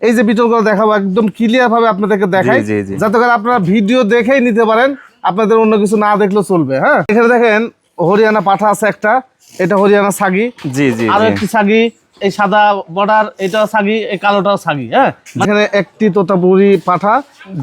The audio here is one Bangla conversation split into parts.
এই যে বিটলগুলো দেখাবো একদম ক্লিয়ার ভাবে আপনাদেরকে দেখাই। যাতে করে আপনারা ভিডিও দেখেই নিতে পারেন আপনাদের অন্য কিছু না দেখলেও চলবে হ্যাঁ? এখানে দেখেন হরিয়ানা পাঠা আছে একটা এটা হরিয়ানা সাগি। জি জি আরও একটি সাগি এই সাদা বর্ডার এটাও সাগি এই কালোটাও সাগি হ্যাঁ? এখানে একটি তোতাপুরি পাঠা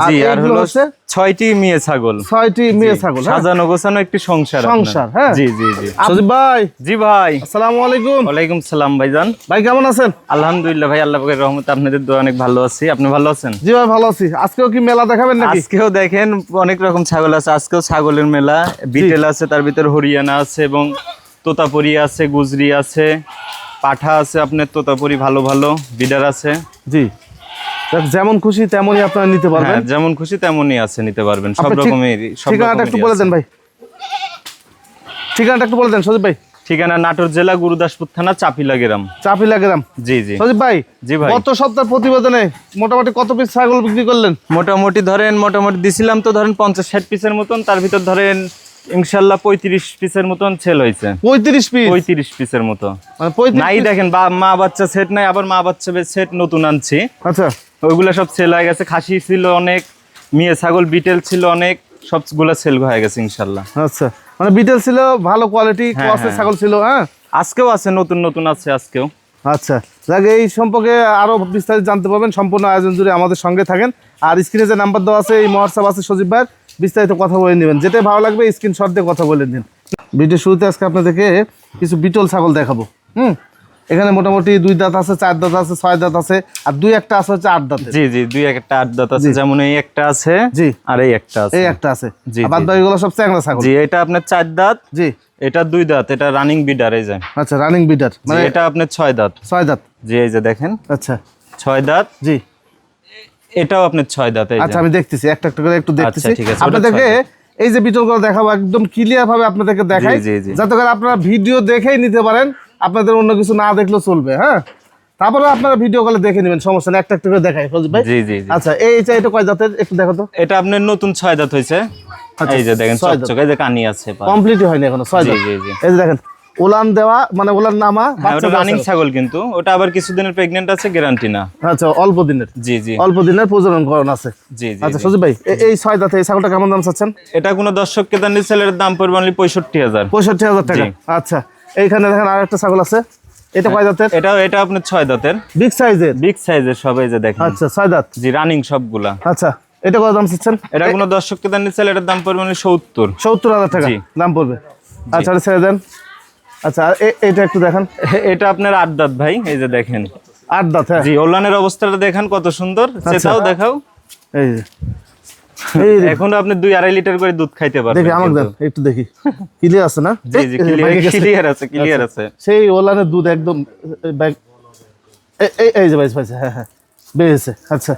আর জি আর হলো হচ্ছে ছয়টি মেয়ে ছাগল। ছয়টি মেয়ে ছাগল হ্যাঁ? সাজানো গোছানো একটি সংসার। সংসার, হ্যাঁ। জি জি জি। সজীব ভাই। জি ভাই। আসসালামু আলাইকুম। ওয়ালাইকুম সালাম ভাইজান। ভাই কেমন আছেন? আলহামদুলিল্লাহ ভাই আল্লাহ পাকের রহমতে আপনাদের দোয়া অনেক ভালো আছি। আপনি ভালো আছেন? জি ভাই ভালো আছি। আজকেও কি মেলা দেখাবেন নাকি? আজকেও দেখেন অনেক রকম ছাগল আছে। আজকেও ছাগলের মেলা। বিটেল আছে তার ভিতরে হরিয়ানা আছে এবং তোতাপুরি আছে গুজরি আছে। পাঠা আছে আপনার তোতাপুরি ভালো ভালো বিডার আছে। জি। যেমন খুশি তেমনই আপনারা নিতে পারবেন। হ্যাঁ যেমন খুশি তেমনই আছে নিতে পারবেন। সব রকমের ঠিকানাটা একটু বলে দেন ভাই। ঠিকানাটা একটু বলে দেন সজীব ভাই। ঠিকানা নাটোর জেলা গুরুদাসপুর থানা চাপিলা গ্রাম। চাপিলা গ্রাম। জি জি। সজীব ভাই জি ভাই। গত সপ্তাহ প্রতিবেদনে মোটামুটি কত পিস ছাগল বিক্রি করলেন? মোটামুটি ধরেন মোটামুটি দিছিলাম তো ধরেন পঞ্চাশ ষাট পিসের মতন তার ভিতর ধরেন ইনশাল্লাহ পঁয়ত্রিশ পিসের মতন সেল হয়েছে। পঁয়ত্রিশ পিস পঁয়ত্রিশ পিসের মতো। মানে নাই দেখেন মা বাচ্চা সেট নাই আবার মা বাচ্চা সেট নতুন আনছি। আচ্ছা। ওইগুলা সব সেল হয়ে গেছে। খাসি ছিল অনেক মেয়ে ছাগল বিটেল ছিল অনেক সবগুলা সেল হয়ে গেছে ইনশাল্লাহ। আচ্ছা। মানে বিটেল ছিল ভালো কোয়ালিটি হ্যাঁ, ক্রসের হ্যাঁ। ছাগল ছিল হ্যাঁ? আজকেও আছে নতুন নতুন আছে আজকেও। আচ্ছা। যাক এই সম্পর্কে আরও বিস্তারিত জানতে পারবেন। সম্পূর্ণ আয়োজন জুড়ে আমাদের সঙ্গে থাকেন। আর স্ক্রিনে যে নাম্বার দেওয়া আছে এই মহাসাব আছে সজীব ভাইয়ের। বিস্তারিত কথা বলে নেবেন। যেটাই ভালো লাগবে স্ক্রিনশট দিয়ে কথা বলে দিন ভিডিও শুরুতে আজকে আপনাদেরকে কিছু বিটল ছাগল দেখাবো। হুম? এখানে মোটামুটি দুই দাঁত আছে চার দাঁত আছে ছয় দাঁত আছে আর দুই একটা আছে হচ্ছে আট দাঁত জি জি দুই একটা আট দাঁত আছে। যেমন এই একটা আছে জি। আর এই একটা আছে। এই একটা আছে। জি, বাদ। বাকিগুলো সব চ্যাংরা ছাগল। জি এটা আপনার চার দাঁত জি। এটা দুই দাঁত এটা রানিং বিডার এই যে। আচ্ছা রানিং মানে মানে এটা আপনার ছয় দাঁত। ছয় দাঁত। জি এই যে দেখেন। আচ্ছা। ছয় দাঁত। জি। এটাও আপনার ছয় দাঁত আচ্ছা আমি দেখতেছি একটা একটা করে একটু দেখতেছি। ওটা আপনাদেরকে এই যে বিটলগুলো দেখাবো একদম ক্লিয়ার ভাবে আপনাদেরকে দেখাই। যাতে করে আপনারা ভিডিও দেখেই নিতে পারেন আপনাদের অন্য কিছু না দেখলেও চলবে হ্যাঁ? তারপরে আপনারা ভিডিও কলে দেখে নেবেন সমস্যা নেই একটা একটা করে দেখাই ফজল ভাই। জি জি আচ্ছা এই যে এটা কয় দাঁতের? একটু দেখো তো। এটা আপনার নতুন ছয় দাঁত হয়েছে। আচ্ছা, এই যে দেখেন। চকচকে যে কানি আছে পা। কমপ্লিটই হয়নি এখনও ছয় দাঁত। জি, জি। এই যে দেখেন উলান দেওয়া মানে উলান নামা হ্যাঁ, বাচ্চা রানিং ছাগল। ছাগল কিন্তু। ওটা আবার কিছুদিনের আছে গ্যারান্টি না। আচ্ছা অল্প দিনের। জি জি। অল্প দিনের প্রজনন করণ আছে। জি জি আচ্ছা। সজীব ভাই এই ছয় দাঁতে এই ছাগলটা কেমন দাম চাচ্ছেন? এটা কোনো দান ছেলের দাম পড়বে অনলি পঁয়ষট্টি হাজার। পঁয়ষট্টি হাজার টাকা। আচ্ছা এইখানে দেখেন আর একটা ছাগল আছে। এটা কয় দাঁতের? এটা এটা আপনার ছয় দাঁতের। বিগ সাইজের বিগ সাইজের সব এই যে দেখেন। আচ্ছা ছয় দাঁত। জি রানিং সবগুলা। আচ্ছা এটা কত দাম চাচ্ছেন? এটা কোনো দর্শককে দান ছেলে এটার দাম পড়বে অনলি সত্তর। সত্তর হাজার টাকা দাম পড়বে। আচ্ছা ছেড়ে দেন। আচ্ছা এটা একটু দেখেন। এটা আপনার আট দাঁত ভাই এই যে দেখেন। আট দাঁত হ্যাঁ। জি ওলানের অবস্থাটা দেখান কত সুন্দর। সেটাও দেখাও। এই যে। এখন আপনি দুই আড়াই লিটার করে দুধ খাইতে পারবেন দেখি আমাকে দেন একটু দেখি। ক্লিয়ার আছে না? জি জি। ক্লিয়ার আছে ক্লিয়ার আছে। সেই ওলানের দুধ একদম এই এই- যে ভাই পাইছে হ্যাঁ হ্যাঁ বেরিয়েছে। আচ্ছা।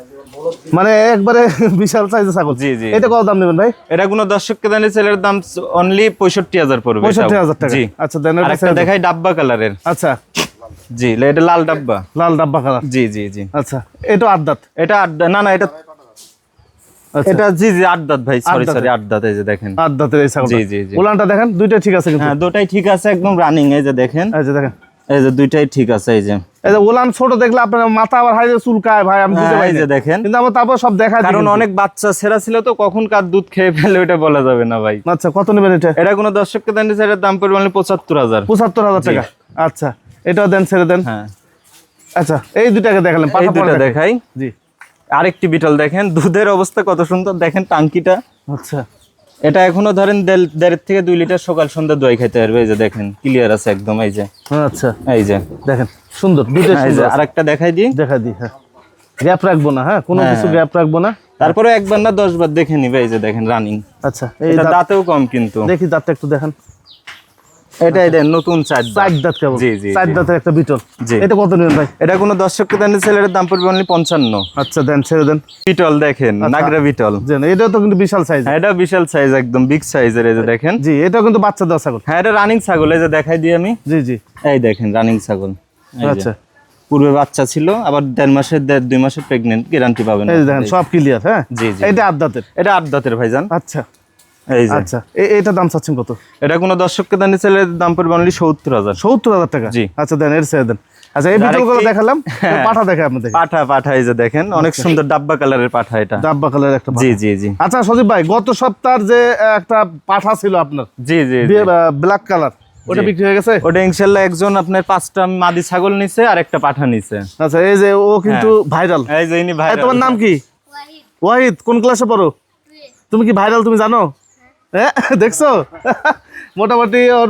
মানে একবারে বিশাল সাইজের ছাগল। জি, জি। এটা কত দাম নেবেন ভাই? এটা কোনো দর্শককে দানি ছেলের দাম অনলি পঁয়ষট্টি হাজার পড়বে পঁয়ষট্টি। হাজার টাকা। জি। আচ্ছা দেন আর এটা একটা ছেড়ে দেন। দেখাই ডাব্বা কালারের। আচ্ছা। জি এটা লাল ডাব্বা। লাল ডাব্বা কালার। জি জি জি। আচ্ছা এটা আট দাঁত? এটা দাঁত- না না এটা আচ্ছা। এটা জি জি আট দাঁত ভাই সরি সরি আট দাঁত এই যে দেখেন। আট দাঁতের এই ছাগলটা। জি, জি, জি। উলানটা দেখেন দুইটা ঠিক আছে কিন্তু। হ্যাঁ দুটাই ঠিক আছে একদম রানিং এই যে দেখেন। এই যে দেখেন। এই যে দুইটাই ঠিক আছে এই যে। এই যে উলান ছোট দেখলে আপনার মাথা আবার চুলকায় ভাই আমি বুঝতে হ্যাঁ, পারি যে দেখেন। কিন্তু আমার তারপর সব দেখা কারণ অনেক বাচ্চা সেরা ছিল তো কখন কার দুধ খেয়ে ফেলে ওটা বলা যাবে না ভাই। আচ্ছা কত নেবেন এটা? এটা কোনো দর্শককে দেন এটার দাম পড়বে অনলি পঁচাত্তর হাজার। পঁচাত্তর হাজার টাকা। আচ্ছা এটাও দেন ছেড়ে দেন। হ্যাঁ। আচ্ছা এই দুটাকে এই দেখাই। দেখাই। জি। আরেকটি বিটল দেখেন দুধের অবস্থা কত সুন্দর দেখেন টাঙ্কিটা। আচ্ছা। এটা এখনও ধরেন দেড় থেকে দুই লিটার সকাল সন্ধ্যা দই খাইতে পারবে এই যে দেখেন ক্লিয়ার আছে একদম এই যে। আচ্ছা। এই যে। দেখেন সুন্দর দুটো যে আরেকটা দেখাই দিই। দেখা দিই হ্যাঁ। গ্যাপ রাখব না হ্যাঁ? কোনো কিছু গ্যাপ রাখব না? তারপরে একবার না দশ বার দেখে নিবে এই যে দেখেন রানিং আচ্ছা এই দাঁতেও কম কিন্তু। দেখি দাঁতটা একটু দেখেন। এটা এই দেন নতুন চার চার দাঁত কেবল। জি, জি, চার দাঁতের একটা বিটল। জি। এটা কত নেবেন ভাই? এটা কোনো দর্শককে দেন ছেলের দাম পড়বে অনলি পঞ্চান্ন। আচ্ছা দেন ছেড়ে দেন। বিটল দেখেন নাগরা বিটল। এটাও তো কিন্তু বিশাল সাইজ হ্যাঁ এটা বিশাল সাইজ একদম বিগ সাইজের এই যে দেখেন। জি এটাও কিন্তু বাচ্চা দেওয়া ছাগল। হ্যাঁ এটা রানিং ছাগল এই যে দেখাই দিই আমি। জি জি। এই দেখেন রানিং ছাগল। আচ্ছা। পূর্বে বাচ্চা ছিল আবার দেড় মাসের দেড় দুই মাসের প্রেগনেন্ট গ্যারান্টি পাবেন। এই দেখেন সব ক্লিয়ার হ্যাঁ? জি, জি। এটা আট দাঁতের। এটা আট দাঁতের ভাইজান। আচ্ছা। এই যে। আচ্ছা এটা দাম চাচ্ছেন কত? এটা কোনো দর্শককে দানি ছেলে দাম পড়বে অনলি সত্তর হাজার। সত্তর হাজার টাকা? জি। আচ্ছা দেন এর ছেড়ে দেন। আচ্ছা এই যার বিটলগুলো একটি- দেখালাম হ্যাঁ। পাঠা দেখে আপনাদের পাঠা পাঠা এই যে দেখেন অনেক সুন্দর ডাব্বা কালারের পাঠা এটা। ডাব্বা কালার একটা জি জি জি। আচ্ছা সজীব ভাই গত সপ্তাহের যে একটা পাঠা ছিল আপনার জি জি জি। ব্ল্যাক কালার ওটা বিক্রি হয়ে গেছে? ওটা ইনশাল্লাহ একজন আপনার পাঁচটা মাদি ছাগল নিছে আর একটা পাঠা নিছে। আচ্ছা এই যে ও কিন্তু ভাইরাল এই যে ইনি ভাই তোমার নাম কি? ওয়াহিদ। কোন ক্লাসে পড়ো? তুমি কি ভাইরাল তুমি জানো? হ্যাঁ দেখছ? মোটামুটি ওর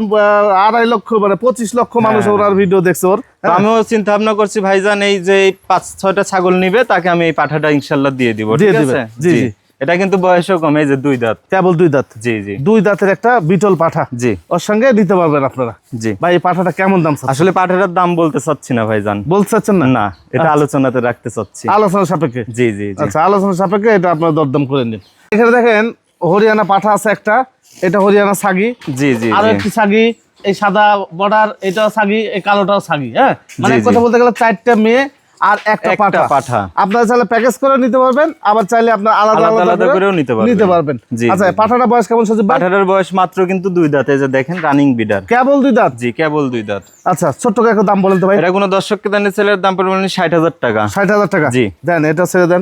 আড়াই লক্ষ মানে পঁচিশ লক্ষ মানুষ হ্যাঁ। ওনার ভিডিও দেখছে ওর তো আমিও চিন্তা ভাবনা করছি ভাইজান এই যে পাঁচ ছয়টা ছাগল নিবে তাকে আমি এই পাঠাটা ইনশাল্লাহ দিয়ে দিব। দিয়ে ঠিক দিবে। আছে? জি, জি। এটা কিন্তু বয়সও কম এই যে দুই দাঁত। কেবল দুই দাঁত। জি জি। দুই দাঁতের একটা বিটল পাঠা। জি। ওর সঙ্গে নিতে পারবেন আপনারা। জি। ভাই এই পাঠাটা কেমন দাম আসলে পাঠাটার দাম বলতে চাচ্ছি না ভাইজান। বলতে চাচ্ছেন না? না এটা আলোচনাতে রাখতে চাচ্ছি। আলোচনা সাপেক্ষে? জি জি জি। আচ্ছা আলোচনা সাপেক্ষে এটা আপনার দরদাম করে নিন। এখানে দেখেন হরিয়ানা পাঠা আছে একটা এটা হরিয়ানা সাগি। জি জি আরও। একটি সাগি এই সাদা বর্ডার এটাও সাগি এই কালোটাও সাগি হ্যাঁ? মানে কথা বলতে গেলে চারটা মেয়ে আর একটা পাঠা। পাঠা। আপনারা চাইলে প্যাকেজ করে নিতে পারবেন আবার চাইলে আপনার আলাদা আলাদা আলাদা আলাদা করে করেও নিতে পারবেন। নিতে পারবেন। আচ্ছা। পাঠাটা বয়স কেমন ভাই? পাঠাটার বয়স মাত্র কিন্তু দুই দাঁত এই যে দেখেন রানিং বিডার কেবল দুই দাঁত? জি কেবল দুই দাঁত। আচ্ছা ছোট্ট করে দাম বলেন তো ভাই। এটা কোনো দর্শককে দানের ছেলের দাম পড়বে ষাট হাজার টাকা। ষাট হাজার টাকা? জি। দেন এটা ছেড়ে দেন।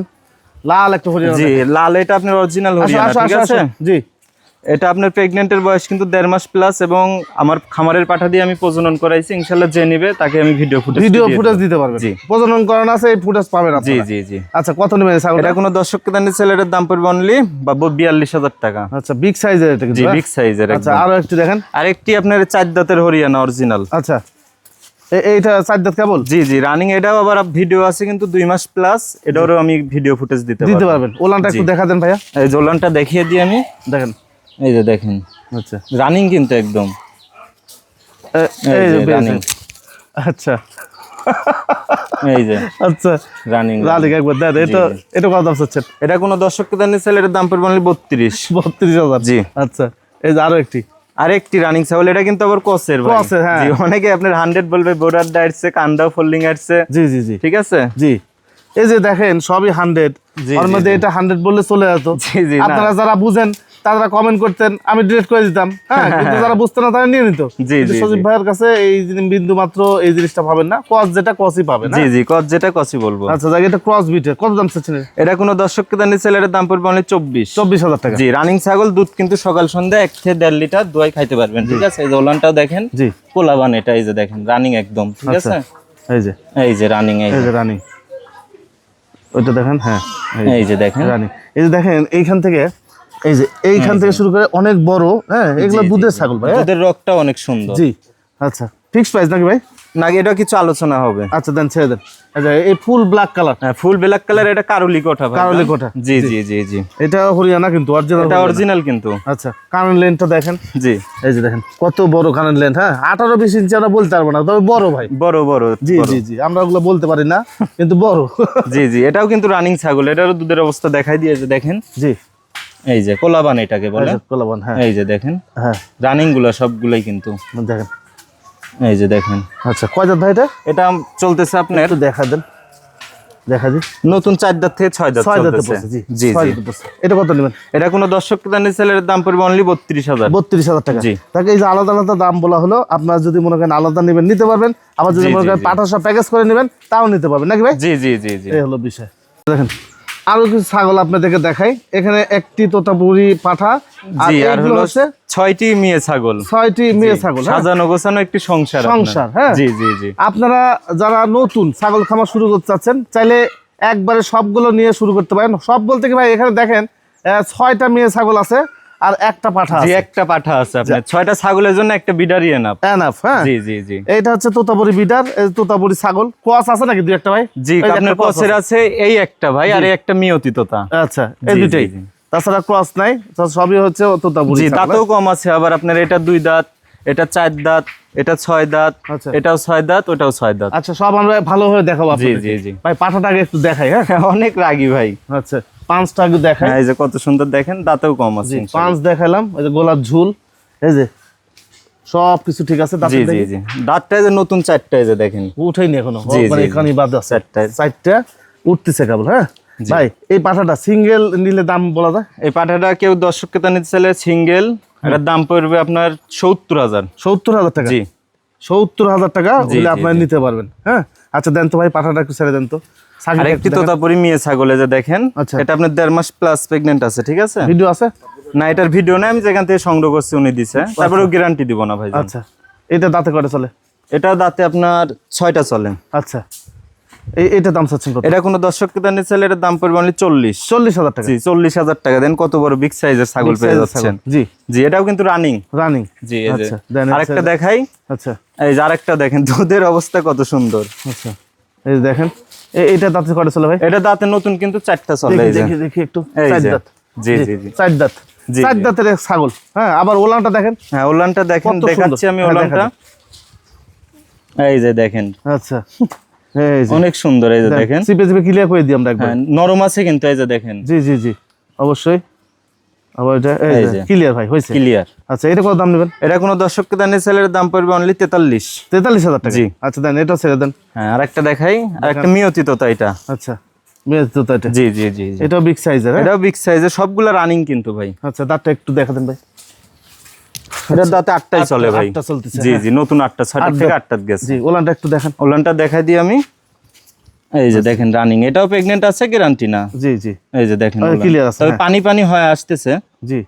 লাল একটা হরিয়ানা জি লাল এটা আপনার অরিজিনাল হরিয়ানা ঠিক আছে? জি। এটা আপনার প্রেগনেন্টের বয়স কিন্তু দেড় মাস প্লাস এবং আমার খামারের পাঠা দিয়ে আমি প্রজনন করাইছি। ইনশাল্লাহ যে নিবে তাকে আমি ভিডিও ফুটেজ ভিডিও ফুটেজ দিতে পারবেন। জি। প্রজনন করানো আছে এই ফুটেজ পাবেন জি জি জি। আচ্ছা কত নেবেন এই ছাগলটা? এটা কোনো দর্শককে দানের ছেলের দাম পড়বে অনলি বা বিয়াল্লিশ হাজার টাকা। আচ্ছা বিগ সাইজের এটা জি হ্যাঁ? বিগ সাইজের আচ্ছা আরও একটু দেখেন। আরেকটি আপনার চার দাঁতের হরিয়ানা অরিজিনাল আচ্ছা। এইটা দাঁত কেবল? জি জি রানিং এটাও আবার ভিডিও আছে কিন্তু দুই মাস প্লাস এটারও আমি ভিডিও ফুটেজ দিতে দিতে পারবেন। ওলানটা একটু। দেখা দেন ভাইয়া। এই জোলানটা দেখিয়ে দিই আমি। দেখেন। এই যে দেখেন। আচ্ছা। রানিং কিন্তু একদম। এই যে যে আচ্ছা। এই যে। আচ্ছা। রানিং লালিক একবার দেন এটা। এটা কত দাম চাচ্ছেন? এটা কোনো দর্শককে দানের ছেলের দাম পড়বে অনলি বত্রিশ। বত্রিশ হাজার। জি। আচ্ছা। এই যে আরও একটি। আরেকটি রানিং ছাগল এটা কিন্তু আবার কসের কসের হ্যাঁ। অনেকে আপনার হান্ড্রেড বলবে বোর্ডার আসছে কান্দা ফোল্ডিং আসছে। জি জি জি। ঠিক আছে? জি। এই যে দেখেন সবই হান্ড্রেড ওর মধ্যে এটা হান্ড্রেড বললে চলে যেত। জি, জি, আপনারা যারা বুঝেন তারা কমেন্ট করতেন আমি ডিলিট করে দিতাম হ্যাঁ? কিন্তু যারা বুঝতো না তারা নিয়ে নিত। সজীব ভাইয়ের কাছে এই বিন্দু মাত্র এই জিনিসটা পাবেন না। কস যেটা কসই পাবেন জি জি কস যেটা কসি বলব। আচ্ছা যাক এটা ক্রস বিটের কত দাম চাচ্ছেন এটা কোনো দর্শককে দানের ছেলের দাম পড়বে অনলি চব্বিশ। চব্বিশ হাজার টাকা। জি রানিং ছাগল দুধ কিন্তু সকাল সন্ধ্যা এক থেকে দেড় লিটার দোয়াই খাইতে পারবেন ঠিক আছে? এই যে ওলানটাও দেখেন জি। পোলাবান এটা এই যে দেখেন রানিং একদম ঠিক আচ্ছা আছে? এই যে। এই যে রানিং এই যে রানী ওইটা দেখেন হ্যাঁ এই যে। দেখেন। রানিং এই যে দেখেন এইখান থেকে এই যে এইখান থেকে শুরু করে অনেক বড় হ্যাঁ এগুলো দুধের ছাগল ভাই হ্যাঁ? দুধের রকটা অনেক সুন্দর। জি আচ্ছা। ফিক্স প্রাইস নাকি ভাই? না এটা কিছু আলোচনা হবে। আচ্ছা দেন ছেড়ে দেন। আচ্ছা এই ফুল ব্ল্যাক কালার হ্যাঁ ফুল ব্ল্যাক কালার এটা কারুলি কোঠা ভাই কারুলি কোঠা। জি জি। জি জি এটা হরিয়ানা কিন্তু অরিজিনাল এটা অরিজিনাল কিন্তু। আচ্ছা কারণ লেনটা দেখেন। জি। এই যে দেখেন কত বড় কারণ লেন্থ হ্যাঁ? আঠারো বিশ ইঞ্চি আমরা বলতে পারব না তবে বড় ভাই। বড় বড় জি জি জি আমরা ওগুলো বলতে পারি না কিন্তু বড়। জি জি এটাও কিন্তু রানিং ছাগল এটারও দুধের অবস্থা দেখাই দিয়েছে দেখেন। জি। এই যে কোলাবান এটাকে বলে? কোলাবান হ্যাঁ। এই যে দেখেন। হ্যাঁ। রানিংগুলো সবগুলাই কিন্তু। দেখেন। এই যে দেখেন। আচ্ছা কয় দাঁত ভাই এটা? এটা চলতেছে আপনার? একটু দেখা দেন। দেখা দিই। নতুন চার দাঁত থেকে ছয় দাঁত ছয় দাঁতে চলতেছে। পড়ছে জি জি। এটা কত নেবেন? এটা কোনো দর্শক দানের ছেলের দাম পড়বে অনলি বত্রিশ হাজার। বত্রিশ হাজার টাকা। জি। তাকে এই যে আলাদা আলাদা দাম বলা হলো আপনার যদি মনে করেন আলাদা নেবেন নিতে পারবেন। আবার যদি মনে করেন জি। পাঠা সব প্যাকেজ করে নেবেন তাও নিতে পারবেন। নাকি ভাই? জি জি জি জি। এই হলো বিষয়। দেখেন। আরও কিছু ছাগল আপনাদেরকে দেখাই। এখানে একটি তোতাপুরি পাঠা আর হলো ছয়টি মেয়ে ছাগল। ছয়টি মেয়ে ছাগল হ্যাঁ? সাজানো গোছানো একটি সংসার সংসার, হ্যাঁ। জি জি জি। আপনারা যারা নতুন ছাগল খামার শুরু করতে চাচ্ছেন চাইলে একবারে সবগুলো নিয়ে শুরু করতে পারেন। সব বলতে কি ভাই এখানে দেখেন আহ, ছয়টা মেয়ে ছাগল আছে। আর একটা পাঠা আছে। একটা পাঠা আছে আপনার। ছয়টা ছাগলের জন্য একটা বিডারি এনাফ এনাফ হ্যাঁ? জি জি জি। এইটা হচ্ছে তোতাপুরি বিডার তোতাপুরি ছাগল। কোয়াস আছে নাকি দুই একটা ভাই? জি আপনার কসের আছে। এই একটা ভাই আর একটা মিয়তি তোতা। আচ্ছা এই জি। তাছাড়া ক্রস নাই সবই হচ্ছে তোতাপুরি জি দাঁতও কম আছে আবার আপনার এটা দুই দাঁত এটা চার দাঁত এটা ছয় দাঁত আচ্ছা। এটাও ছয় দাঁত ওটাও ছয় দাঁত। আচ্ছা সব আমরা ভালোভাবে দেখাবো জি জি জি। ভাই পাঠাটা আগে একটু দেখাই হ্যাঁ? অনেক রাগি ভাই। আচ্ছা। পাঁচটা দেখাই। হ্যাঁ এই যে কত সুন্দর দেখেন দাঁতেও কম আছে পাঁচ দেখালাম এই যে গোলাপ ঝুল এই যে সব কিছু ঠিক আছে জি জি জি। দাঁতটা যে নতুন চারটা যে দেখেন। উঠেইনি এখনও মানে বাদ আছে। চারটায়। চারটা উঠতেছে কেবল হ্যাঁ? ভাই এই পাঠাটা সিঙ্গেল নিলে দাম বলা যায়? এই পাঠাটা কেউ দর্শককে তা নিতে চাইলে সিঙ্গেল এটার দাম পড়বে আপনার সত্তর হাজার। সত্তর হাজার টাকা? জি। সত্তর হাজার টাকা আপনারা। নিতে পারবেন হ্যাঁ? আচ্ছা দেন তো ভাই পাঠাটা একটু ছেড়ে দেন তো। আর একটি তোতাপুরি মেয়ে ছাগল যে দেখেন আচ্ছা। এটা আপনার দেড় মাস প্লাস প্রেগনেন্ট আছে ঠিক আছে? ভিডিও আছে? না এটার ভিডিও না আমি যেখান থেকে সংগ্রহ করছি উনি দিছে। তারপরে গ্যারান্টি দিব না ভাই আচ্ছা। এটা দাঁতে করে চলে? এটা দাঁতে আপনার ছয়টা চলে। আচ্ছা। এটা দাম চাচ্ছেন কত? এটা কোনো দর্শক কেতা নিচ্ছে এটার দাম পড়বে অনলি চল্লিশ। চল্লিশ হাজার টাকা। জি চল্লিশ হাজার টাকা। দেন কত বড় বিগ সাইজের ছাগল পেয়ে যাচ্ছেন। জি। জি এটাও কিন্তু রানিং রানিং জি আচ্ছা, আরেকটা দেখাই। আচ্ছা। এই যে আরেকটা দেখেন দুধের অবস্থা কত সুন্দর। আচ্ছা। এই দেখেন এ- এইটা দাঁতে কটা চলে ভাই? এটা দাঁতে নতুন কিন্তু চারটা চলে দেখি দেখি একটু চার দাঁত। জি জি জি চার দাঁত। চার দাঁতের ছাগল। হ্যাঁ আবার ওলানটা দেখেন। হ্যাঁ ওলানটা দেখেন দেখাচ্ছি আমি হ্যাঁ, ওলানটা। এই যে দেখেন। আচ্ছা। অনেক সুন্দর এই যে দেখেন। চিপে ক্লিয়ার করে দিই আমরা একবার। হ্যাঁ নরম আছে কিন্তু এই যে দেখেন। জি জি জি। অবশ্যই। আবার এটা এই এই যে। ক্লিয়ার ভাই হয়েছে। ক্লিয়ার আচ্ছা এটা কত দাম নেবেন? এটা কোনো দর্শক দানের সেলের দাম পড়বে অনলি তেতাল্লিশ। তেতাল্লিশ হাজার টাকা। জি। আচ্ছা দেন এটা ছেড়ে দেন। হ্যাঁ আর একটা দেখাই। আর একটা মিয়তি তোতা এটা। আচ্ছা এটা। জি জি জি। এটাও বিগ সাইজের হ্যাঁ? এটাও বিগ সাইজের সবগুলা রানিং কিন্তু ভাই। আচ্ছা দাঁতটা একটু দেখা দেন ভাই। এটার দাঁতে আটটাই চলে ভাই। জি হ্যাঁ। জি নতুন আটটা থেকে আটটা গেছে। জি ওলানটা একটু দেখেন। ওলানটা দেখাই দিই আমি। এই যে দেখেন রানিং এটাও প্রেগনেন্ট আছে গ্যারান্টি না? জি জি। এই যে দেখেন ওই ওলান। আছে, তবে হ্যাঁ। পানি পানি হয়ে আসতেছে। জি।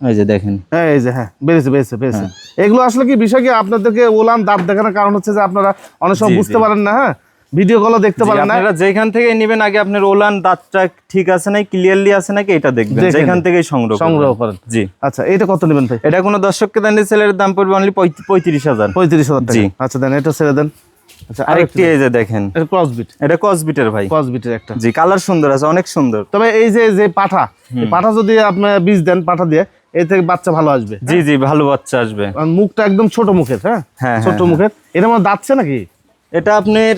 এই যে দেখেন। হ্যাঁ এই যে হ্যাঁ বেড়েছে বেড়েছে বেড়েছে। হ্যাঁ। এগুলো আসলে কি বিষয় কি? আপনাদেরকে ওলান দাঁত দেখানোর কারণ হচ্ছে যে আপনারা অনেক সময় বুঝতে পারেন না হ্যাঁ? ভিডিও কলও দেখতে পারেন না। আপনারা যেখান থেকে নেবেন আগে আপনার ওলান দাঁতটা ঠিক আছে নাই ক্লিয়ারলি আছে নাকি এটা দেখবেন। দেখে যেখান। থেকেই সংগ্রহ সংগ্রহ করেন। জি। আচ্ছা এটা কত নেবেন ভাই? এটা কোনো দর্শককে দানের সেলের দাম পড়বে অনলি পঁয়ত্রিশ হাজার। পঁয়ত্রিশ হাজার টাকা। জি। আচ্ছা দেন এটা ছেড়ে দেন। আচ্ছা আরেকটি এই যে দেখেন। এটা ক্রস এটা কসবিটের ভাই। ক্রস একটা। জি কালার সুন্দর আছে অনেক সুন্দর। তবে এই যে যে পাঠা পাঠা যদি আপনার বীজ দেন পাঠা দিয়ে এই থেকে বাচ্চা ভালো আসবে জি জি ভালো বাচ্চা আসবে। মুখটা একদম ছোট মুখের হ্যাঁ? ছোট মুখের। এটা মানে দাঁতছে নাকি? এটা আপনার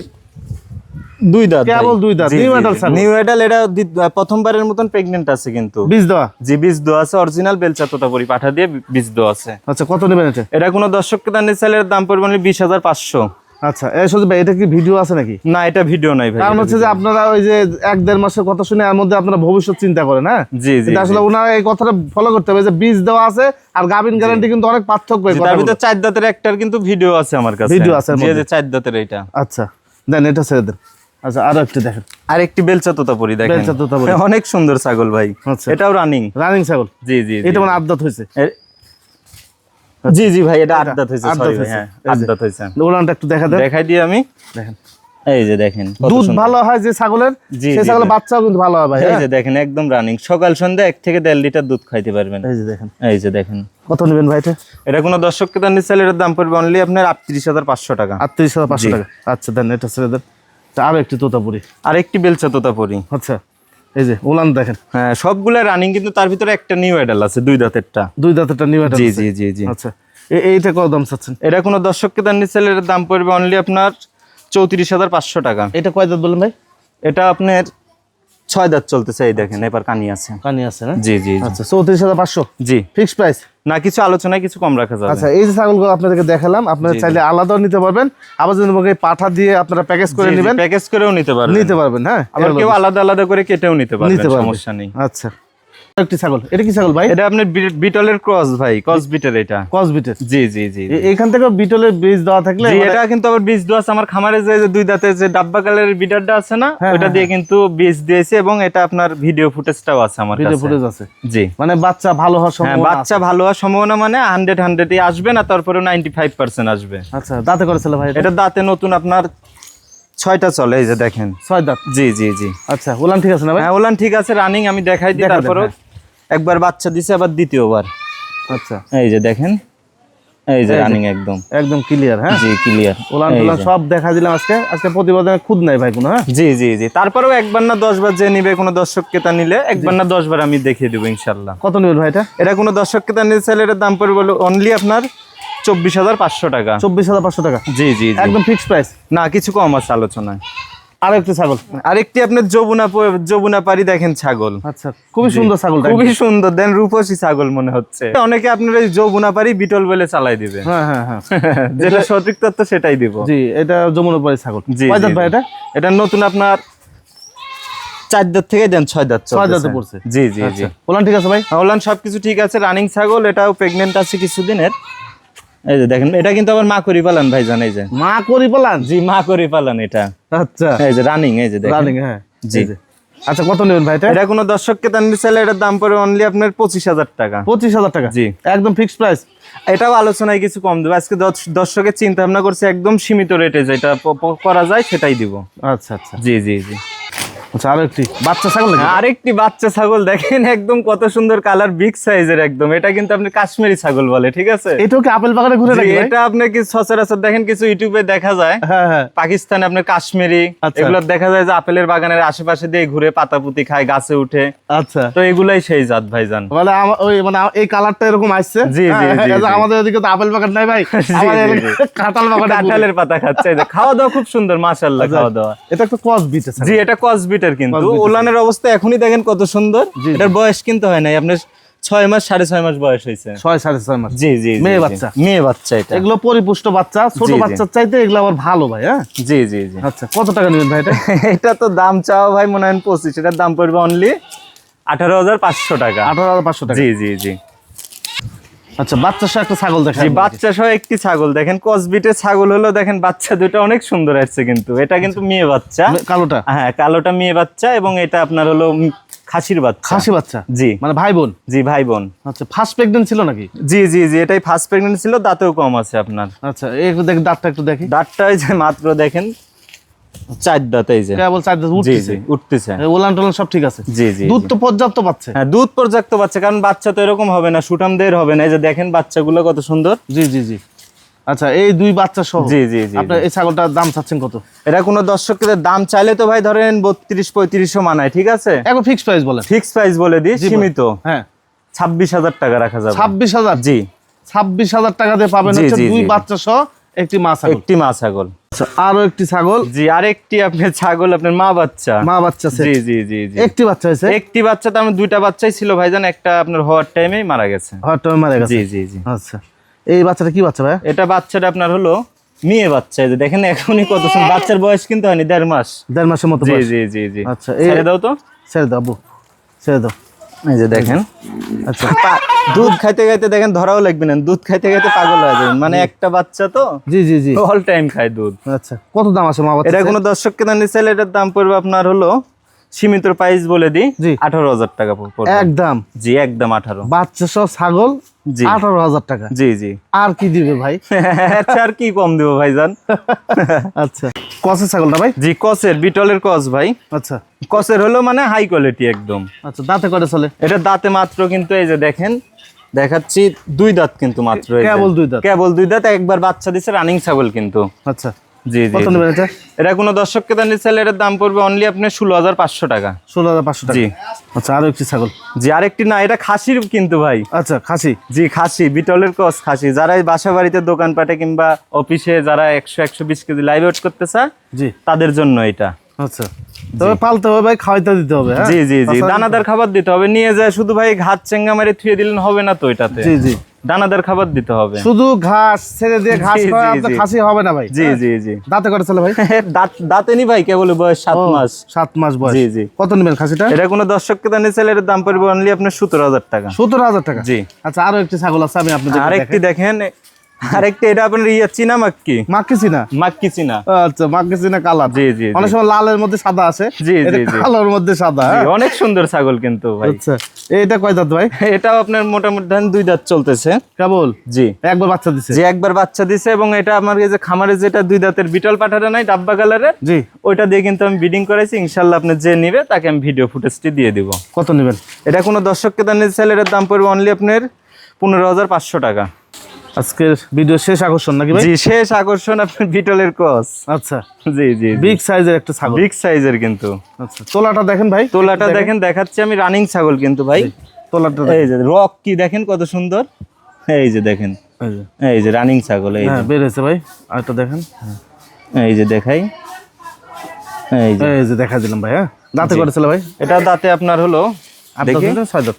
দুই দাঁত কেবল দুই দাঁত, new adult ছাগল। নিউ এডাল এটা প্রথমবারের মতন প্রেগনেন্ট আছে কিন্তু। বীজ দেওয়া? জি বীজ দেওয়া আছে অরিজিনাল বেলচা তোতাপুরি পাঠা দিয়ে বীজ দেওয়া আছে। আচ্ছা কত নেবেন এটা? এটা কোনো দানের সেলের দাম পড়বে অনলি বিশ হাজার পাঁচশো। আচ্ছা এই ভাই এটা কি ভিডিও আছে নাকি? না এটা ভিডিও নাই ভাই কারণ হচ্ছে যে আপনারা ওই যে এক দেড় মাসের কথা শুনে এর মধ্যে আপনারা ভবিষ্যৎ চিন্তা করেন হ্যাঁ? জি জি আসলে ওনারা এই কথাটা ফলো করতে হবে যে বীজ দেওয়া আছে আর গাভিন গ্যারান্টি কিন্তু অনেক পার্থক্য তার। ভিতর চার দাঁতের একটার কিন্তু ভিডিও আছে আমার কাছে। Video আছে যে চার দাঁতের এটা আচ্ছা দেন এটা ছেড়ে দেন। আচ্ছা আরও একটু দেখেন। আর একটি বেলচা তোতাপুরি দেখেন। বেলচা তোতাপুরি। অনেক সুন্দর ছাগল ভাই। আচ্ছা। এটাও রানিং রানিং ছাগল। জি জি। এটা মানে আবদাত হয়েছে। জি জি ভাই এটা হয়েছে আট ভাই, হ্যাঁ ওলানটা একটু দেখা দেন। দেখাই দিই আমি। দেখেন। এই যে দেখেন দুধ ভালো হয় যে ছাগলের সেই ছাগলের বাচ্চাও কিন্তু ভালো হয় ভাই এই হ্যাঁ? যে দেখেন একদম রানিং সকাল সন্ধ্যা এক থেকে দেড় লিটার দুধ খাইতে পারবেন। এই যে দেখেন। এই যে দেখেন। কত নেবেন ভাই এটা? এটা কোনো দর্শককে দান সেলের দাম পড়বে অনলি আপনার আটত্রিশ হাজার পাঁচশো টাকা। আটত্রিশ হাজার পাঁচশো টাকা। আচ্ছা দেন এটা ছেড়ে দেন। আরও একটু তোতাপুরি। আর একটি বেলচা তোতাপুরি। আচ্ছা। এই যে ওলান দেখেন। হ্যাঁ সবগুলা রানিং কিন্তু তার ভিতরে একটা নিউ এডাল আছে দুই দাঁতেরটা। দুই দাঁতেরটা নিউ জি জি জি জি। আচ্ছা এইটা কত দাম চাচ্ছেন? এটা কোনো দর্শককে দান সেলের দাম পড়বে অনলি আপনার চৌত্রিশ হাজার পাঁচশো টাকা। এটা কয় দাঁত বললেন ভাই? এটা আপনার ছয় দাঁত চলতেছে এই দেখেন এবার কানি আছে। কানি আছে না? জি জি। আচ্ছা চৌত্রিশ হাজার পাঁচশো? জি। Fixed price? না কিছু আলোচনায় কিছু কম রাখা যাবে। আচ্ছা এই যে ছাগলগুলো আপনাদেরকে দেখালাম আপনারা চাইলে আলাদাও নিতে পারবেন। আবার যদি আমাকে পাঠা দিয়ে আপনারা প্যাকেজ করে নেবেন প্যাকেজ করেও নিতে পারবেন। নিতে পারবেন হ্যাঁ? আবার কেউ আলাদা আলাদা করে কেটেও নিতে পারবেন। সমস্যা নেই। আচ্ছা। একটি ছাগল। এটা কি ছাগল ভাই? এটা আপনার বিটলের ক্রস ভাই ক্রস বিটের এটা। কসবিটের জি জি জি জি। এখান থেকে বিটলের বীজ দেওয়া থাকলে মানে- এটা কিন্তু আবার বীজ দেওয়া আছে। আমার খামারে যে যে দুই দাঁতে যে ডাব্বা কালারের বিটারটা আছে না হ্যাঁ, ওটা দিয়ে কিন্তু বীজ দিয়েছে এবং এটা আপনার ভিডিও ফুটেজটাও আছে আমার ভিডিও ফুটেজ আছে। জি। মানে বাচ্চা ভালো হওয়ার হ্যাঁ সম্ভাবনা বাচ্চা ভালো হওয়ার সম্ভাবনা মানে হান্ড্রেড হান্ড্রেড আসবে না তারপরে নাইনটি ফাইভ পার্সেন্ট আসবে। আচ্ছা দাঁতে করেছিল ভাই এটা দাঁতে নতুন আপনার ছয়টা চলে এই যে দেখেন। ছয় দাঁত জি জি জি। আচ্ছা ওলান ঠিক আছে না ভাই? হ্যাঁ ওলান ঠিক আছে রানিং আমি দেখাই দিই তারপরে একবার বাচ্চা দিছে আবার দ্বিতীয়বার। আচ্ছা। এই যে দেখেন এই যে রানিং একদম। একদম ক্লিয়ার হ্যাঁ? জি ক্লিয়ার ওলান টোলান সব দেখা দিলাম আজকে। আজকে প্রতিবেদনে খুদ নাই ভাই কোনো হ্যাঁ? জি জি জি। তারপরেও একবার না দশ বার যে নিবে কোনো দর্শক ক্রেতা নিলে একবার না দশ বার আমি দেখিয়ে দেবো ইনশাল্লাহ। কত নেবেন ভাই এটা? এটা কোনো দর্শক ক্রেতা নিলে সেলের দাম পড়বে অনলি আপনার চব্বিশ হাজার পাঁচশো টাকা। চব্বিশ হাজার পাঁচশো টাকা। জি জি একদম ফিক্সড প্রাইস না কিছু কম আছে আলোচনায়। ছাগল। আরেকটি আপনার যমুনা যমুনা পারি দেখেন ছাগল। আচ্ছা খুবই সুন্দর ছাগলটা খুবই সুন্দর। দেন রূপসী ছাগল মনে হচ্ছে। অনেকে আপনার এই যমুনা পারি বিটল বলে চালাই দিবে। হ্যাঁ হ্যাঁ হ্যাঁ। যেটা সঠিক তথ্য সেটাই দিব। জি এটা যমুনাপাড়ি ছাগল। জি ভাই এটা? এটা নতুন আপনার চার দাঁত থেকে দেন ছয় দাঁত ছয় দাঁতে পড়ছে। জি জি জি। আচ্ছা। ওলান ঠিক আছে ভাই? ওলান সবকিছু ঠিক আছে। রানিং ছাগল এটাও প্রেগনেন্ট আছে কিছুদিনের। এই যে দেখেন এটা কিন্তু আবার মা করি পালান ভাইজান এই যে। মা করি পালান জি মা করি পালান এটা। আচ্ছা। এই যে রানিং এই যে রানিং হ্যাঁ। জি। আচ্ছা কত নেবেন ভাই এটা? কোনো দর্শককে তার নিতে চাইলে এটার দাম পড়ে অনলি আপনার পঁচিশ হাজার টাকা। পঁচিশ হাজার টাকা? জি। একদম ফিক্সড প্রাইস এটাও আলোচনায় কিছু কম দেবো। আজকে দর্শকের চিন্তা ভাবনা করছে একদম সীমিত রেটে যেটা করা যায় সেটাই দিব। আচ্ছা আচ্ছা। জি জি জি। আচ্ছা আরও একটি। বাচ্চা ছাগল আরেকটি বাচ্চা ছাগল দেখেন একদম কত সুন্দর কালার বিগ সাইজের একদম। এটা কিন্তু আপনি কাশ্মীরি ছাগল বলে ঠিক আছে? এটাও কি আপেল বাগানে ঘুরে এটা আপনি কি সচরাচর দেখেন কিছু ইউটিউবে দেখা যায়। হ্যাঁ হ্যাঁ। পাকিস্তানে আপনার কাশ্মীরি আচ্ছা। এগুলো দেখা যায় যে আপেলের বাগানের আশেপাশে দিয়ে ঘুরে পাতাপুতি খায় গাছে উঠে। আচ্ছা। তো এগুলাই সেই জাত ভাইজান। মানে আমা- ওই মানে এই কালারটা এরকম আসছে? জি, জি, হ্যাঁ, জি। আমাদের এদিকে তো আপেল বাগান নাই ভাই। কাঁঠাল বাগান কাঁঠালের পাতা খাচ্ছে খাওয়া দাওয়া খুব সুন্দর মাশাল্লাহ খাওয়া দাওয়া এটা বিট আছে। জি এটা কসবিটের কিন্তু। ওলানের অবস্থা এখনই দেখেন কত সুন্দর। এটার বয়স কিন্তু হয় নাই। আপনার ছয় মাস সাড়ে ছয় মাস বয়স হয়েছে। ছয় সাড়ে ছয় মাস। জি জি মেয়ে বাচ্চা। মেয়ে বাচ্চা এটা। এগুলো পরিপুষ্ট বাচ্চা। ছোট। বাচ্চার চাইতে এগুলো আবার ভালো ভাই হ্যাঁ? জি জি জি। আচ্ছা কত টাকা নেবেন ভাই এটা? এটা তো দাম চাওয়া ভাই মনে হয় পঁচিশ। এটার দাম পড়বে অনলি আঠারো হাজার পাঁচশো টাকা। আঠারো হাজার পাঁচশো টাকা। জি জি জি। আচ্ছা বাচ্চা সহ একটা ছাগল দেখা জি বাচ্চা সহ একটি ছাগল। দেখেন কসবিটের ছাগল হলো দেখেন বাচ্চা দুটো অনেক সুন্দর আসছে কিন্তু। এটা কিন্তু মেয়ে বাচ্চা। কালোটা? হ্যাঁ কালোটা মেয়ে বাচ্চা এবং এটা আপনার হলো খাসির বাচ্চা। খাসি বাচ্চা? জি। মানে ভাই বোন? জি ভাই বোন। আচ্ছা ফার্স্ট প্রেগনেন্ট ছিল নাকি? জি জি জি এটাই ফার্স্ট প্রেগনেন্ট ছিল দাঁতেও কম আছে আপনার। আচ্ছা একটু দেখি দাঁতটা একটু দেখি। দাঁতটা যে মাত্র দেখেন চার দাঁত এই যে। কেবল চার দাঁত উঠতেছে? উঠতেছে। ওলান টোলান সব ঠিক আছে? জি জি দুধ তো পর্যাপ্ত পাচ্ছে। হ্যাঁ দুধ পর্যাপ্ত বাচ্চা কারণ বাচ্চা তো এরকম হবে না সুটামদের হবে না। এই যে দেখেন বাচ্চাগুলো কত সুন্দর। জি জি জি। আচ্ছা এই দুই বাচ্চা সহ? জি জি জি আপনার এই ছাগলটার দাম চাচ্ছেন কত? এটা কোনো দর্শকদের দাম চাইলে তো ভাই ধরেন বত্রিশ পঁয়ত্রিশশো মানায় ঠিক আছে? এখন ফিক্স প্রাইস বলেন। ফিক্স প্রাইস বলে দিই সীমিত। হ্যাঁ। ছাব্বিশ হাজার টাকা রাখা যাবে। ছাব্বিশ হাজার? জি। ছাব্বিশ হাজার টাকা দিয়ে পাবেন হচ্ছে দুই বাচ্চা সহ একটি মা ছাগল। একটি মা ছাগল। আচ্ছা, আরও একটি ছাগল। জি আরেকটি আপনার ছাগল আপনার মা বাচ্চা। মা বাচ্চা জি জি জি জি। একটি বাচ্চা হয়েছে? একটি বাচ্চা তো আমার দুইটা বাচ্চাই ছিল ভাইজান একটা আপনার হওয়ার টাইমেই মারা গেছে। হয়তো মারা গেছে। জি জি জি। আচ্ছা এই বাচ্চাটা কি বাচ্চা ভাই এটা বাচ্চাটা আপনার হলো মেয়ে বাচ্চা যে দেখেন এখনই কত বাচ্চার বয়স কিন্তু হয়নি দেড় মাস। দেড় মাসের মতো জি জি জি জি। আচ্ছা, ছেড়ে দাও তো। ছেড়ে দাও ছেড়ে দাও। এই যে দেখেন আচ্ছা দুধ খাইতে খাইতে দেখেন ধরাও লাগবে না দুধ খাইতে খাইতে পাগল হয়ে যাবেন মানে একটা বাচ্চা তো জি জি জি। অল টাইম খায় দুধ। আচ্ছা কত দাম আছে মা এটা কোনো দর্শককে দান চাইলে এটার দাম পড়বে আপনার হলো সীমিত প্রাইস বলে দিই জি। আঠারো হাজার টাকা পড়বে। একদম। জি একদম আঠারো। বাচ্চা সহ ছাগল। আঠারো হাজার টাকা। জি জি। আর কি দিবে ভাই? আচ্ছা আর কি কম দেবো ভাইজান? আচ্ছা। কসের ছাগলটা ভাই? জি কসের বিটলের কস ভাই। আচ্ছা। কসের হলো মানে হাই কোয়ালিটি একদম। আচ্ছা দাঁতে করে চলে? এটা দাঁতে মাত্র কিন্তু এই যে দেখেন দেখাচ্ছি দুই দাঁত কিন্তু মাত্র কেবল দুই দাঁত। কেবল দুই দাঁত একবার বাচ্চা দিছে রানিং ছাগল কিন্তু। আচ্ছা। জি জি কত নেবেন এটা? এটা কোনো দর্শককে দান চাইলে এটার দাম পড়বে অনলি ষোলো হাজার পাঁচশো টাকা। ষোলো হাজার পাঁচশো টাকা। জি আচ্ছা আরও একটি ছাগল। জি আরেকটি না এটা খাসির কিন্তু ভাই। আচ্ছা খাসি? জি খাসি বিটলের কস খাসি। যারা এই বাসা বাড়িতে দোকানপাটে কিংবা অফিসে যারা একশো একশো বিশ কেজি লাইভ ওয়েট করতে চায় জি। তাদের জন্য এটা। আচ্ছা। তবে পালতে হবে ভাই খাওয়াইতে দিতে হবে হ্যাঁ? জি জি জি। দানাদার খাবার দিতে হবে নিয়ে যায় শুধু ভাই ঘাট চেঙ্গা মারি থুয়ে দিলেন হবে না তো এটাতে। জি জি। দানাদার খাবার দিতে হবে। শুধু ঘাস ছেড়ে দিয়ে ঘাস খাওয়া আপনার খাসি হবে না ভাই। জি হ্যাঁ? জি জি। দাঁতে করে চলে ভাই। দাঁত দাঁতে নি ভাই কেবল বয়স সাত মাস। সাত মাস বয়স। জি, জি। কত নেবেন খাসিটা? এটা কোনো দর্শককে দানে ছেলে এর দাম পড়বে অনলি আপনার সতেরো হাজার টাকা। সতেরো হাজার টাকা? জি। আচ্ছা আরও একটি ছাগল আছে আমি আপনাদের আরেকটি দেখেন আরেকটি এটা আপনার ইয়া চীনা মাক্কি? মাক্কিছি না মাক্কি চীনা। আচ্ছা মাক্কিছি না কালার। জি জি জি। অনেক সময় লালের মধ্যে সাদা আছে জি, এটা জি, জি। কালোর মধ্যে সাদা হ্যাঁ? অনেক সুন্দর ছাগল কিন্তু ভাই। আচ্ছা এইটা কয় দাঁত ভাই? এটাও আপনার মোটামুটি ধরেন দুই দাঁত চলতেছে। কেবল? জি। একবার বাচ্চা দিছে? যে একবার বাচ্চা দিছে এবং এটা আমার এই যে খামারে যেটা দুই দাঁতের বিটল পাঠাটা নাই ডাব্বা কালারের জি। ওইটা দিয়ে কিন্তু আমি বিডিং করেছি ইনশাল্লাহ আপনি যে নিবে তাকে আমি ভিডিও ফুটেজটি দিয়ে দিব। কত নেবেন? এটা কোনো দর্শককে দান চাইলে এটার দাম পড়বে অনলি আপনার পনেরো হাজার পাঁচশো টাকা। আজকের ভিডিও শেষ আকর্ষণ নাকি ভাই? জি শেষ আকর্ষণ আপনার বিটলের কস আচ্ছা। জি জি বিগ সাইজের একটা ছাগল। বিগ সাইজের কিন্তু। আচ্ছা তোলাটা দেখেন ভাই। তোলাটা দেখেন। দেখাচ্ছি আমি রানিং ছাগল কিন্তু ভাই। তোলাটা এই যে রক কি দেখেন কত সুন্দর? এই যে দেখেন। এই যে। এই যে রানিং ছাগল এই হ্যাঁ বের হয়েছে ভাই আরেকটা দেখেন। যে এই যে দেখাই। এই যে। এই যে দেখা দিলাম ভাই হ্যাঁ। দাঁতে করেছিল ভাই। এটা দাঁতে আপনার হলো ছয় দাঁত।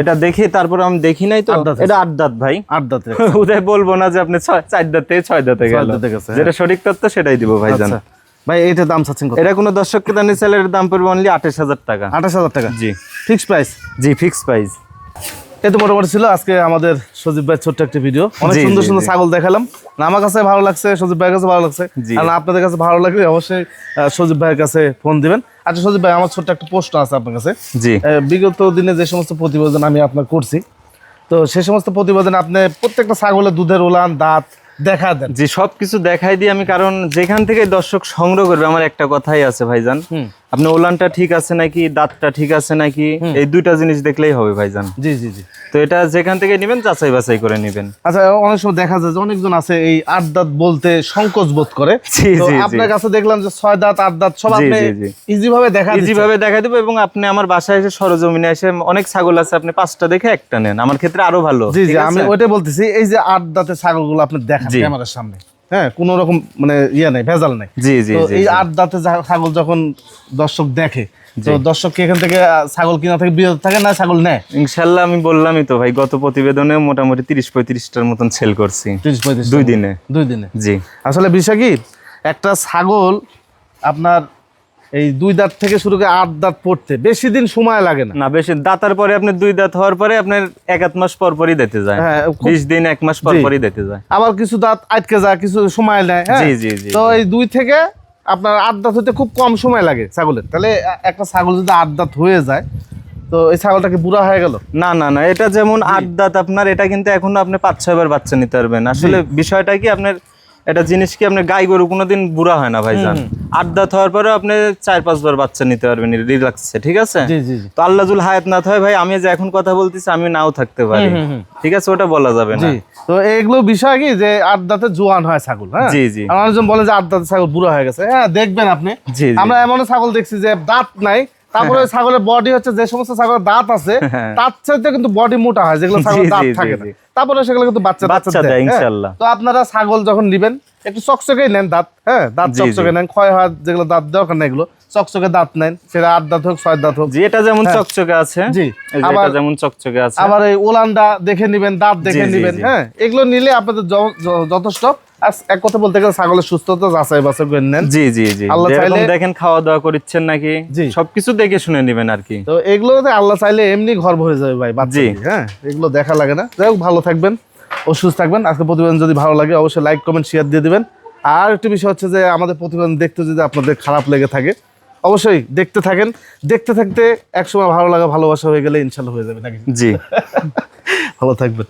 এটা দেখি তারপর আমি দেখি নাই তো। এটা আট দাঁত ভাই। আট দাঁতে উদয় বলব না যে আপনি চার দাঁতে ছয় দাঁতে গেল। দাঁতে গেছে, হ্যাঁ। যেটা সঠিক তত্ত্ব সেটাই দিব ভাই জান আচ্ছা। ভাই এটা দাম চাচ্ছেন এটা কোনো দর্শককে দানি স্যালারির দাম পড়বে অনলি আঠাশ হাজার টাকা। আঠাশ হাজার টাকা? জি। ফিক্স প্রাইস জি ফিক্স প্রাইস এই তো মোটামুটি ছিল আজকে আমাদের সজীব ভাই ছোট্ট একটা ভিডিও অনেক সুন্দর সুন্দর ছাগল দেখালাম। আমার কাছে ভালো লাগছে সজীব ভাইয়ের কাছে ভালো লাগছে। আর আপনাদের কাছে ভালো লাগলে অবশ্যই সজীব ভাইয়ের কাছে ফোন দিবেন। আচ্ছা সজীব ভাই আমার ছোট্ট একটা প্রশ্ন আছে আপনার কাছে। জি। বিগত দিনে যে সমস্ত প্রতিবেদন আমি আপনার করছি তো সে সমস্ত প্রতিবেদন আপনি প্রত্যেকটা ছাগলের দুধের উলান দাঁত দেখা দেন। জি সবকিছু দেখাই দিই আমি কারণ যেখান থেকে দর্শক সংগ্রহ করবে আমার একটা কথাই আছে ভাইজান। হুম। আপনি ওলানটা ঠিক আছে নাকি দাঁতটা ঠিক আছে নাকি? এই দুইটা জিনিস দেখলেই হবে ভাইজান। জি জি জি। তো এটা যেখান থেকে নেবেন যাচাই বাছাই করে নেবেন। আচ্ছা অনেক সময় দেখা যায় যে অনেকজন আছে এই আট দাঁত বলতে সংকোচ বোধ করে। আপনার কাছে দেখলাম যে ছয় দাঁত আট দাঁত সব আপনি। ইজি ভাবে দেখা দিচ্ছেন। যেভাবে দেখা দেবো এবং আপনি আমার বাসায় এসে সরজমিনে এসে অনেক ছাগল আছে আপনি পাঁচটা দেখে একটা নেন। আমার ক্ষেত্রে আরও ভালো জি জি আমি ওইটাই বলতেছি এই যে আট দাঁতের ছাগলগুলো আপনি দেখান। ক্যামেরার সামনে। হ্যাঁ কোনো রকম মানে ইয়ে নাই ভেজাল নাই। জি জি তো এই আট দাঁতে ছাগল যখন দর্শক দেখে তো দর্শক কি এখান থেকে ছাগল কিনা থেকে বিরত থাকে না ছাগল নেয়? ইনশাল্লাহ আমি বললামই তো ভাই গত প্রতিবেদনে মোটামুটি তিরিশ পঁয়ত্রিশটার মতন সেল করছি। ত্রিশ পঁয়ত্রিশ দুই দিনে। দুই দিনে। জি। আসলে বিষয় কি একটা ছাগল আপনার এই দুই দাঁত থেকে শুরু করে আট দাঁত পড়তে। বেশি দিন সময় লাগে না। না বেশি দাঁতার পরে আপনি দুই দাঁত হওয়ার পরে আপনার এক আধ মাস পর পরই দিতে যায়। হ্যাঁ, বিশ দিন এক মাস পর পরই দিতে যায়। আবার কিছু দাঁত আটকে যায় কিছু সময় নেয় হ্যাঁ? জি, জি, জি, তো এই দুই থেকে আপনার আট দাঁত হতে খুব কম সময় লাগে ছাগলের। তাহলে একটা ছাগল যদি আট দাঁত হয়ে যায় তো এই ছাগলটাকে বুড়া হয়ে গেল? না না না এটা যেমন আট দাঁত আপনার এটা কিন্তু এখনও আপনি পাঁচ ছয় বার বাচ্চা নিতে পারবেন। আসলে বিষয়টা কি আপনার এটা জিনিস কি আপনার গাই গরু কোনোদিন বুড়া হয় না ভাইজান? আট দাঁত হওয়ার পরে আপনি চার পাঁচবার বাচ্চা নিতে পারবেন রিল্যাক্সে ঠিক আছে? তো আল্লাহুল হায়াত না হয় ভাই আমি যে এখন কথা বলতেছি আমি নাও থাকতে পারি। ঠিক আছে? ওটা বলা যাবে না। তো এগুলো বিষয় কি যে আট দাঁতে জোয়ান হয় ছাগল হ্যাঁ? জি, জি। অনেকজন বলে যে আট দাঁতে ছাগল বুড়া হয়ে গেছে। হ্যাঁ দেখবেন আপনি। জি। আমরা এমন ছাগল দেখছি যে দাঁত নাই তারপরে ছাগলের বডি হচ্ছে যে সমস্ত ছাগলের দাঁত আছে হ্যাঁ। তার চাইতে কিন্তু বডি মোটা হয় যেগুলো ছাগলের দাঁত থাকে না। তারপরে সেগুলো কিন্তু বাচ্চা বাচ্চা দেয়, হ্যাঁ। ইনশাল্লাহ। তো আপনারা ছাগল যখন নেবেন একটু চকচকে নেন দাঁত হ্যাঁ দাঁত। চকচকে নেন ক্ষয় হওয়ার যেগুলো দাঁত দরকার নেই এগুলো চকচকে দাঁত নেন সেটা আট দাঁত হোক ছয় দাঁত হোক জি এটা যেমন চকচকে আছে হ্যাঁ। জি। আবার- যেমন চকচকে আছে আবার এই ওলানটা দেখে নিবেন দাঁত দেখে নিবেন হ্যাঁ এগুলো নিলে আপনাদের যথেষ্ট এক কথা বলতে গেলে ছাগলের সুস্থতা যাচাই বাছাই করে নেন। জি জি জি। আল্লাহ চাইলে- দেখেন খাওয়া দাওয়া করছেন নাকি সবকিছু দেখে শুনে নেবেন আর কি। তো এগুলোতে আল্লাহ চাইলে এমনি ঘর ভরে যাবে ভাই বাচ্চা জি। হ্যাঁ? এগুলো দেখা লাগে না। যাই হোক ভালো থাকবেন ও সুস্থ থাকবেন। আজকে প্রতিবেদন যদি ভালো লাগে অবশ্যই লাইক কমেন্ট শেয়ার দিয়ে দিবেন। আর একটি বিষয় হচ্ছে যে আমাদের প্রতিবেদন দেখতে যদি আপনাদের খারাপ লেগে থাকে অবশ্যই দেখতে থাকেন। দেখতে থাকতে একসময় ভালো লাগা ভালোবাসা হয়ে গেলে ইনশাল্লাহ হয়ে যাবে নাকি? জি। ভালো থাকবেন।